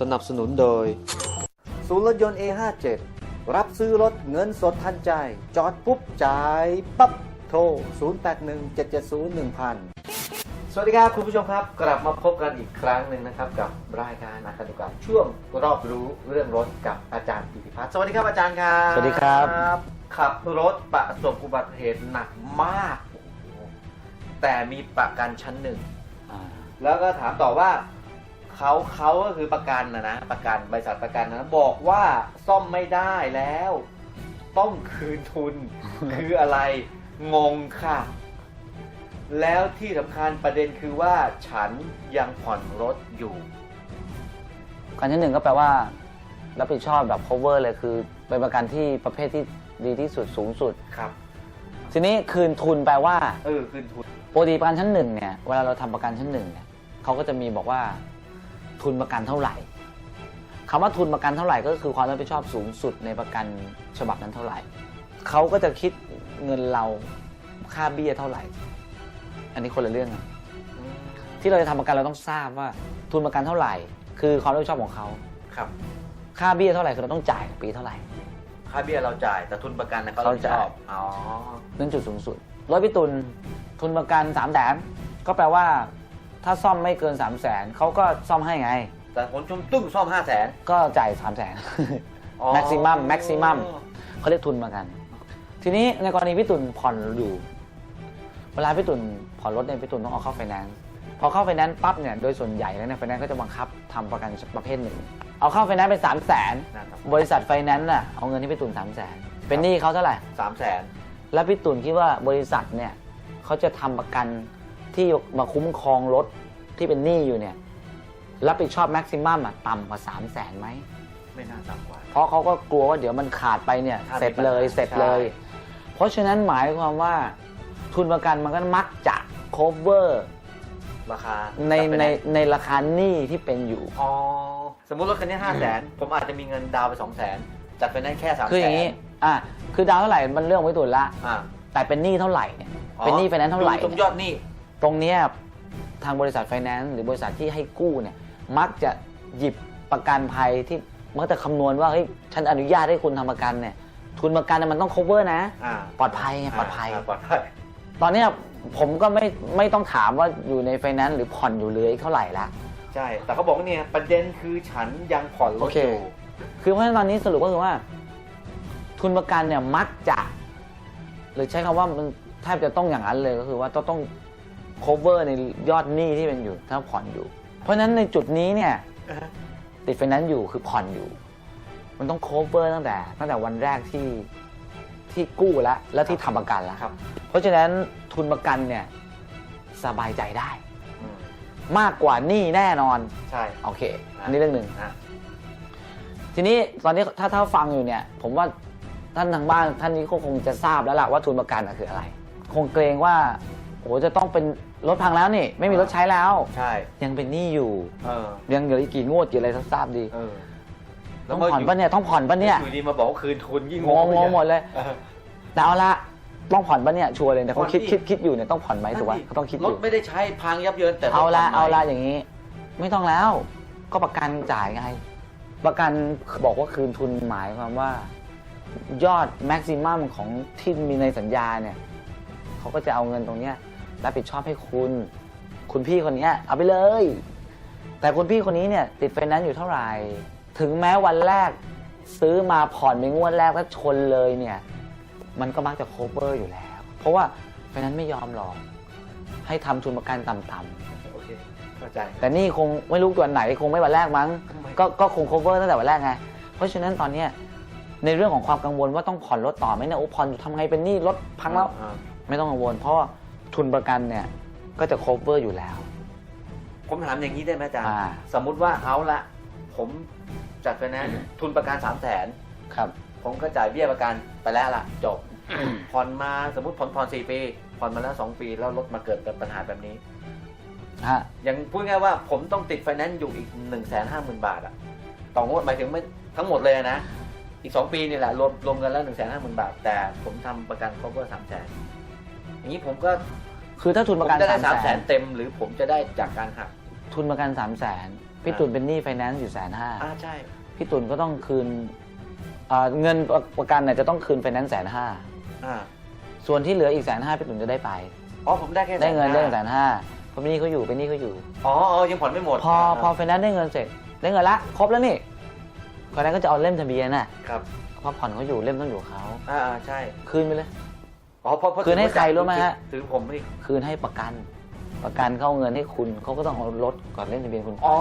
สนับสนุนโดยศูนย์รถยนต์ A57 รับซื้อรถเงินสดทันใจ จอดปุ๊บจ่ายปั๊บโทร 0817701000 สวัสดีครับคุณผู้ชมครับ กลับมาพบกันอีกครั้งหนึ่งนะครับ กับรายการอาคารดีกว่าช่วงรอบรู้เรื่องรถกับอาจารย์ปิติพัฒน์สวัสดีครับอาจารย์ครับสวัสดีครับ ขับรถประสบอุบัติเหตุหนักมากโอ้โหแต่มีประกันชั้นหนึ่งอ่าแล้วก็ถามต่อว่า เขาเขาก็คือประกันนะนะประกันบริษัทประกันนะบอกว่าซ่อมไม่ได้แล้ว ต้องคืนทุน คืออะไรงงค่ะ แล้วที่สำคัญประเด็นคือว่าฉันยังผ่อนรถอยู่การที่หนึ่งก็แปลว่ารับผิดชอบแบบ cover เลยคือเป็นประกันที่ประเภทที่ดีที่สุดสูงสุด ครับ ทีนี้คืนทุนแปลว่า เออคืนทุน ปกติประกันชั้นหนึ่งเนี่ยเวลาเราทำประกันชั้นหนึ่งเนี่ยเขาก็จะมีบอกว่า ทุนประกันเท่าไหร่คำว่าทุนประกันเท่าไหร่ก็คือความรับผิดชอบสูงสุดในประกันฉบับนั้นเท่าไหร่เขาก็จะคิดเงินเราค่าเบี้ยเท่าไหร่ อันนี้คนละเรื่องกันที่เราจะทำประกันเราต้องทราบว่า ทุนประกันเท่าไหร่ คือความรับผิดชอบของเขาครับ ค่าเบี้ยเท่าไหร่คือเราต้องจ่ายปีเท่าไหร่ ค่าเบี้ยเราจ่ายแต่ทุนประกันนะเขาเขารับผิดชอบจ่ายอ๋อนั่นจุดสูงสุดรถพี่ตุลทุนประกัน3ามแสนก็แปลว่า ถ้าซ่อมไม่เกิน3ามแสนเขาก็ซ่อมให้ไง แต่ผลชมตุ้มซ่อมห้าแสน ก็จ่าย3ามแสน maximum maximum เขาเรียกทุนประกัน ทีนี้ในกรณีพี่ตุลผ่อนอยู่ เวลาพี่ตุลผ่อนรถเนี่ยพี่ตุลต้องเอาเข้าไฟแนนซ์พอเข้าไฟแนนซ์ปั๊บเนี่ยโดยส่วนใหญ่แล้วเนี่ยไฟแนนซ์ก็จะบังคับทำประกันประเภทหนึ่ง เอาเข้าไฟแนนซ์เป็น3ามแสนนะครับบริษัทไฟแนนซ์น่ะเอาเงินที่พี่ตุลสามแสนเป็นหนี้เขาเท่าไหร่ สามแสนแล้วพี่ตุลคิดว่าบริษัทเนี่ยเขาจะทำประกัน ที่มาคุ้มครองรถที่เป็นหนี้อยู่เนี่ยรับผิดชอบแม็กซิมัมอะต่ำกว่า3 0 0แสนไหม ไม่น่าต่ำกว่า เพราะเขาก็กลัวว่าเดี๋ยวมันขาดไปเนี่ยถ้ามีเสร็จเลยปัญหาเสร็จเลย ใช่ เพราะฉะนั้นหมายความว่าทุนประกันมันก็มักจะ cover ราคาในจัดไปในไหในราคาหนี้ที่เป็นอยู่ อ๋อสมมุติรถคันนี้ห้าแสนผมอาจจะมีเงินดาวน์ไปสองแสนจัดไปได้แค่สามแสนคืออย่างนี้ อะคือดาวเท่าไหร่มันเรื่องไว้ตุนละ อ่า แต่เป็นหนี้เท่าไหร่เนี่ย เป็นหนี้ไฟแนนซ์เท่าไหร่ดูตรงยอดหนี้ ตรงเนี้ยทางบริษัทไฟแนนซ์หรือบริษัทที่ให้กู้เนี่ยมักจะหยิบประกันภัยที่มักจะคำนวณว่าเฮ้ยฉันอนุญาตให้คุณทำประกันเนี่ยทุนประกันเนี่ยมันต้อง cover นะอ่าปลอดภัยไงปลอดภัยาปลอดภัย ตอนเนี้ยผมก็ไม่ไม่ต้องถามว่าอยู่ในไฟแนนซ์หรือผ่อนอยู่เหลยเท่าไหร่ละใช่ แต่เขาบอกว่าเนี่ยประเด็นคือฉันยังผ่อนรโอถเคอยู่คือเพราะฉะนั้นตอนนี้สรุปก็คือว่า ทุนประกันเนี่ยมักจะ หรือใช้คำว่ามันแทบจะต้องอย่างนั้นเลยก็คือว่าต้องต้อง cover ในยอดหนี้ที่เป็นอยู่ถ้าผ่อนอยู่ เพราะฉะนั้นในจุดนี้เนี่ยอ่าฮะติดไฟแนนซ์อยู่คือผ่อนอยู่ มันต้อง cover ตั้งแต่ ตั้งแต่วันแรกที่ที่กู้แล้วแล้วที่ทำประกันแล้วครับ เพราะฉะนั้นทุนประกันเนี่ยสบายใจได้อืมมากกว่าหนี้แน่นอน ใช่ โอเค อันนี้เรื่องหนึ่งอะทีนี้ตอนนี้ถ้าถ้าฟังอยู่เนี่ย ผมว่าท่านทางบ้านท่านนี้ก็คงจะทราบแล้วล่ะว่าทุนประกันน่ะคืออะไร คงเกรงว่า โอ้จะต้องเป็นรถพังแล้วนี่ ไม่มีรถใช้แล้ว ใช่ยังเป็นหนี้อยู่ เออยังเหลืออีกกี่งวดกี่อะไรทราบดีเออต้องผ่อนปะเนี่ยต้องผ่อนปะเนี่ยอยู่ดีมาบอกว่าคืนทุนยิ่งงงงงหมดเลยเออแต่เอาละต้องผ่อนปะเนี่ยชัวร์เลยแต่เขาคิดผ่อนดิคิดคิดอยู่เนี่ยต้องผ่อนไหมถูกป่ะเขาต้องคิดอรถยู่ไม่ได้ใช้พังยับเยินแต่เอาละรถผ่นเอาใหม่ละอย่างนี้ ไม่ต้องแล้ว ก็ประกันจ่ายไง ประกันบอกว่าคืนทุนหมายความว่า ยอดแม็กซิมัมของที่มีในสัญญาเนี่ยเขาก็จะเอาเงินตรงเนี้ย รับผิดชอบให้คุณ คุณพี่คนเนี้ยเอาไปเลย แต่คุณพี่คนนี้เนี่ย ติดไฟแนนซ์อยู่เท่าไหร่ ถึงแม้วันแรกซื้อมาผ่อนเป็นงวดแรกแล้วชนเลยเนี่ย มันก็มักจะ cover อยู่แล้ว เพราะว่าไฟแนนซ์ไม่ยอมหรอก ให้ทำทุนประกันต่ำๆโอเคเข้าใจแต่นี่คงไม่รู้วันไหนคงไม่วันแรกมั้งทำไมก็ก็คง cover ตั้งแต่วันแรกไง เพราะฉะนั้นตอนเนี้ยในเรื่องของความกังวลว่าต้องผ่อนรถต่อไหมเนี่ยโอ้ผ่อนอยู่ทำไงเป็นหนี้รถพังแล้วอ่าไม่ต้องกังวลเพราะว่า ทุนประกันเนี่ยก็จะ cover อยู่แล้ว ผมถามอย่างนี้ได้ไหมอาจารย์ อ่า สมมุติว่าเอาละผมจัดไฟแนนซ์ทุนประกันสามแสนครับ ผมก็จ่ายเบี้ยประกันไปแล้วล่ะ จบ ผ่อนมาสมมติผ่อนผ่อนสี่ปี ผ่อนมาแล้วสองปีแล้วรถมาเกิดปัญหาแบบนี้ ฮะ อย่างพูดง่ายว่าผมต้องติดไฟแนนซ์อยู่อีกหนึ่งแสนห้าหมื่นบาทอะต่องวดหมายถึงไม่ทั้งหมดเลยนะ อีกสองปีนี่แหละรวมรวมกันแล้วหนึ่งแสนห้าหมื่นบาท แต่ผมทำประกัน cover สามแสน อย่างนี้ผมก็คือถ้าทุนผปมระกันจะได้สาสามมแสแสนนเต็ม หรือผมจะได้จากการหักทุนประกันสามแสนพี่ตุ่นเป็นหนี้ไฟแนนซ์อยู่แสนห้าอ่าใช่ พี่ตุ่นก็ต้องคืนอ่าเงินประกันเนี่ยจะต้องคืนไฟแนนซ์แสนห้าอ่าส่วนที่เหลืออีกแสนห้าพี่ตุ่นจะได้ไป อ๋อผมได้แค่ได้เงินได้150,000แสนห้าเพราะเป็นหนี้เขาอยู่เป็นหนี้เขาอยู่ อ๋ออ๋อยังผ่อนไม่หมดพอพอไฟแนนซ์ได้เงินเสร็จได้เงินละครบแล้วนี่ไฟแนนซ์ก็จะเอาเล่มทะเบียนน่ะครับเพราะผ่อนเขาอยู่เล่มต้องอยู่กับเขาอ่าอ่าใช่ คืนไปเลย อ๋อเพราะเพราะคืนให้ใครรู้ไหมฮะถือผมนี่คืนให้ประกัน ประกันเขาเอาเงินให้คุณเขาก็ต้องเอารถก่อนเล่มทะเบียนคุณไปอ๋อ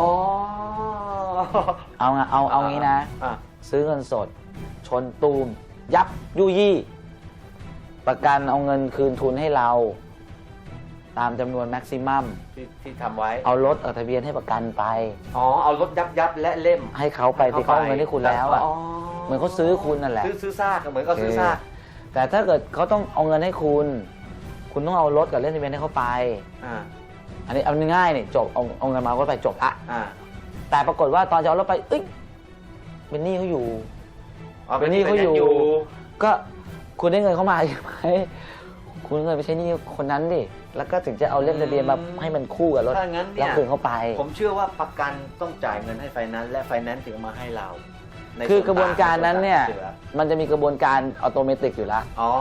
เอาไงเอาเอางี้นะ อ่าซื้อเงินสด ชนตูม ยับยุยี่ ประกันเอาเงินคืนทุนให้เรา ตามจำนวนแม็กซิมัม ที่ที่ทำไว้เอารถเอาทะเบียนให้ประกันไป อ๋อเอารถยับยับและเล่มให้เขาไปที่เขาเอาเงินให้คุณแล้วอะอ๋อเหมือนเขาซื้อคุณนั่นแหละ ซื้อซื้อซากอะเหมือนเขาซื้อซาก แต่ถ้าเกิดเขาต้องเอาเงินให้คุณ คุณต้องเอารถกับเล่มทะเบียนให้เขาไป อ่าอันนี้เอาง่ายๆนี่จบเอาเอาเงินมาก็ไปจบละอ่าแต่ปรากฏว่าตอนจะเอารถไปเอ้ยเป็นหนี้เขาอยู่อ๋อเป็นหนี้เขาอยู่อยู่ ก็คุณได้เงินเขามาใช่ไหมคุณเงินไปใช้หนี้คนนั้นดิแล้วก็ถึงจะเอาเล่มทะเบียนมาให้มันคู่กับรถถ้างั้นแล้เนี่วยคืนเขาไป ผมเชื่อว่าประกันต้องจ่ายเงินให้ไฟแนนซ์และไฟแนนซ์ถึงเอามาให้เรา ในคือส่กระบวนการนั้นเนี่ย ส่วต่างที่หลือมันจะมีกระบวนการอัตโนมัติอยู่แล้ว อ๋อ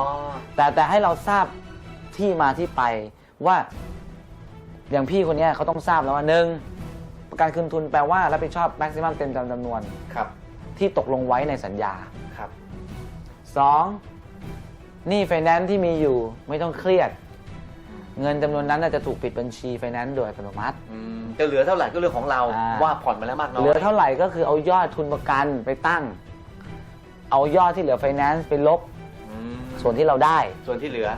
แต่แต่ให้เราทราบที่มาที่ไปว่าอย่างพี่คนเนี้ยเขาต้องทราบแล้วว่าหนึ่งประกันคืนทุนแปลว่ารับผิดชอบแม็กซิมัมเต็มจำนวน ครับ ที่ตกลงไว้ในสัญญาครับ สองหนี้ไฟแนนซ์ที่มีอยู่ไม่ต้องเครียด เงินจำนวนนั้นน่ะจะถูกปิดบัญชีไฟแนนซ์โดยอัตโนมัติ อืม จะเหลือเท่าไหร่ก็เรื่องของเราอ่า ว่าผ่อนมาแล้วมากน้อย เหลือเท่าไหร่ก็คือเอายอดทุนประกันไปตั้ง เอายอดที่เหลือไฟแนนซ์ไปลบอืมส่วนที่เราได้ ส่วนที่เหลือ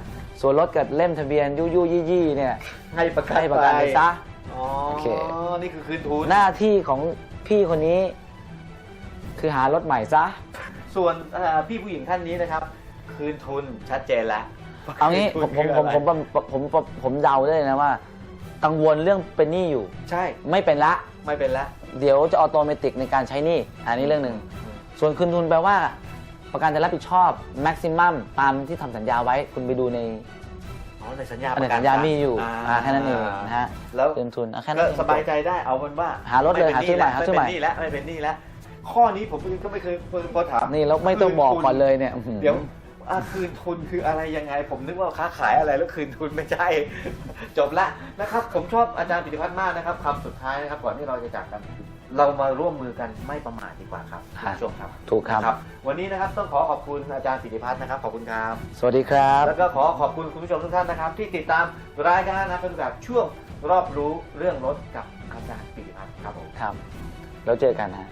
ส่วนรถกับเล่มทะเบียนยุยุยี่ยี่เนี่ยให้ประกันให้ประกันไปซะ อ๋อโอเค นี่คือคืนทุนหน้าที่ของพี่คนนี้ คือหารถใหม่ซะ ส่วนเอ่อพี่ผู้หญิงท่านนี้นะครับ คืนทุนชัดเจนแล้วเอางี้คืผนมทุนผมคือผมอะไรผมผมผมผมเดาได้เลยนะว่า กังวลเรื่องเป็นหนี้อยู่ ใช่ไม่เป็นละ ไม่เป็นแล้วเดี๋ยวจะออโตเมติกในการใช้หนี้อันนี้เรื่องหนึ่ง ส่วนคืนทุนแปลว่า ประกันจะรับผิดชอบแม็กซิมัมตามที่ทำสัญญาไว้คุณไปดูในอ๋อในสัญญาอันปไหนระกันสัญญามีอยู่าอ่าแค่นั้นเองนะฮะแล้วคืนทุนเอาแค่นั้ก็นเองสบายใจได้เอาเป็นว่าหารถเลยไม่ป็นหาซื้อใหม่นี้หาซื้อใหม่ ไม่เป็นหนี้แล้วไม่เป็นหนี้แล้วข้อนี้ผมก็ไม่เคยพอถามนี่แล้วไม่ต้องบอกก่อนเลยเนี่ยอื้อหือ เดี๋ยว อะคืนทุนคืออะไรยังไง ผมนึกว่าค้าขายอะไรแล้วคืนทุนไม่ใช่ จบละนะครับ ผมชอบอาจารย์ปิติพัฒน์มากนะครับคำสุดท้ายนะครับ ก่อนที่เราจะจากกัน เรามาร่วมมือกันไม่ประมาทดีกว่าครับคุณผู้ชมครับถูกครับ นะวันนี้นะครับต้องขอขอบคุณอาจารย์ปิติพัฒน์นะครับขอบคุณครับ สวัสดีครับ แล้วก็ขอขอบคุณคุณผู้ชมทุกท่านนะครับ ที่ติดตามรายการนะเป็นแบบช่วงรอบรู้เรื่องรถกับอาจารย์ปิติพัฒน์ครับผม ครับ แล้วเจอกันฮะ